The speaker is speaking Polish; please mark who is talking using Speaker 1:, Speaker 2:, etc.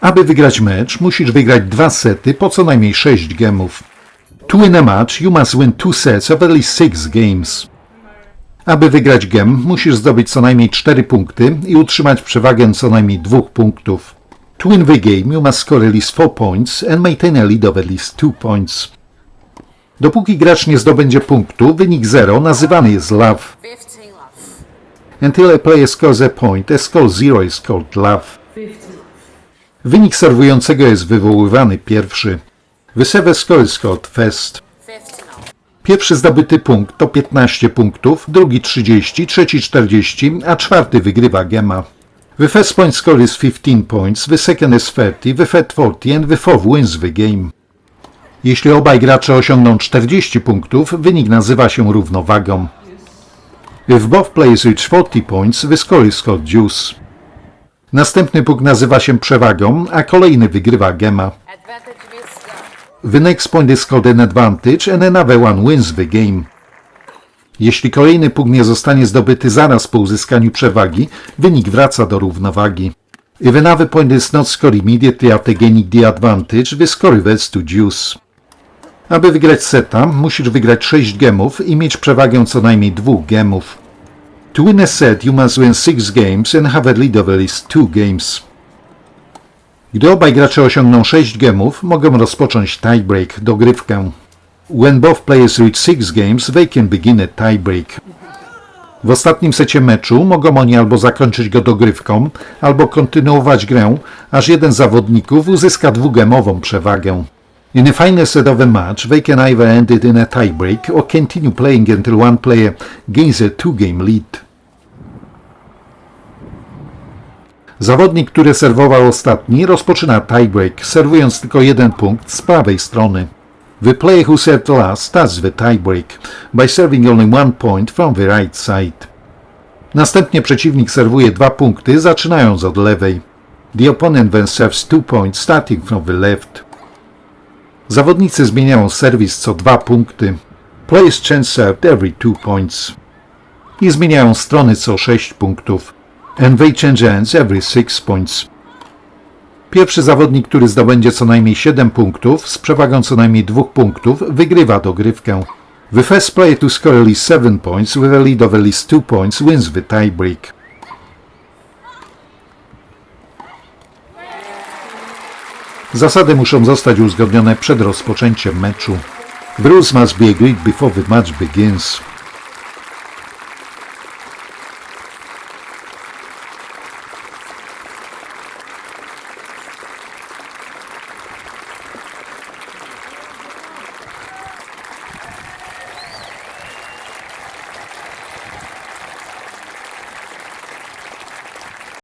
Speaker 1: Aby wygrać mecz, musisz wygrać dwa sety po co najmniej 6 gemów. To win a match, you must win two sets of at least six games. Aby wygrać gem, musisz zdobyć co najmniej 4 punkty i utrzymać przewagę co najmniej 2 punktów. To win the game, you must score at least 4 points and maintain a lead of at least 2 points. Dopóki gracz nie zdobędzie punktu, wynik 0 nazywany jest love.
Speaker 2: 15 love.
Speaker 1: Until a player scores a point, a score 0 is called love. Wynik serwującego jest wywoływany pierwszy. First.
Speaker 2: 15 love.
Speaker 1: Pierwszy zdobyty punkt to 15 punktów, drugi 30, trzeci 40, a czwarty wygrywa gema. The first point score is 15 points, the second is 30, the third 40 and the fourth wins the game. Jeśli obaj gracze osiągną 40 punktów, wynik nazywa się równowagą. If both players reach 40 points, the score is called deuce. Następny punkt nazywa się przewagą, a kolejny wygrywa gema. The next point is called an advantage and another one wins the game. Jeśli kolejny punkt nie zostanie zdobyty zaraz po uzyskaniu przewagi, wynik wraca do równowagi. If another point is not scored immediately after gaining the advantage, the score reverts to deuce. Aby wygrać seta, musisz wygrać 6 gemów i mieć przewagę co najmniej dwóch gemów. To win a set, you must win 6 games and have a lead of at least 2 games. Gdy obaj gracze osiągną 6 gemów, mogą rozpocząć tiebreak, dogrywkę. When both players reach 6 games, they can begin a tiebreak. W ostatnim secie meczu mogą oni albo zakończyć go dogrywką, albo kontynuować grę, aż jeden z zawodników uzyska dwugemową przewagę. In a final set of a match, they can either end it in a tiebreak or continue playing until one player gains a two-game lead. Zawodnik, który serwował ostatni, rozpoczyna tiebreak, serwując tylko jeden punkt z prawej strony. The player who served last starts the tiebreak by serving only one point from the right side. Następnie przeciwnik serwuje dwa punkty, zaczynając od lewej. The opponent then serves two points starting from the left. Zawodnicy zmieniają serwis co dwa punkty. Players change served every two points. I zmieniają strony co sześć punktów. And they change ends every six points. Pierwszy zawodnik, który zdobędzie co najmniej 7 punktów, z przewagą co najmniej 2 punktów, wygrywa dogrywkę. The first player to score at least 7 points with a lead of at least 2 points wins the tiebreak. Zasady muszą zostać uzgodnione przed rozpoczęciem meczu. Rules must be agreed before the match begins.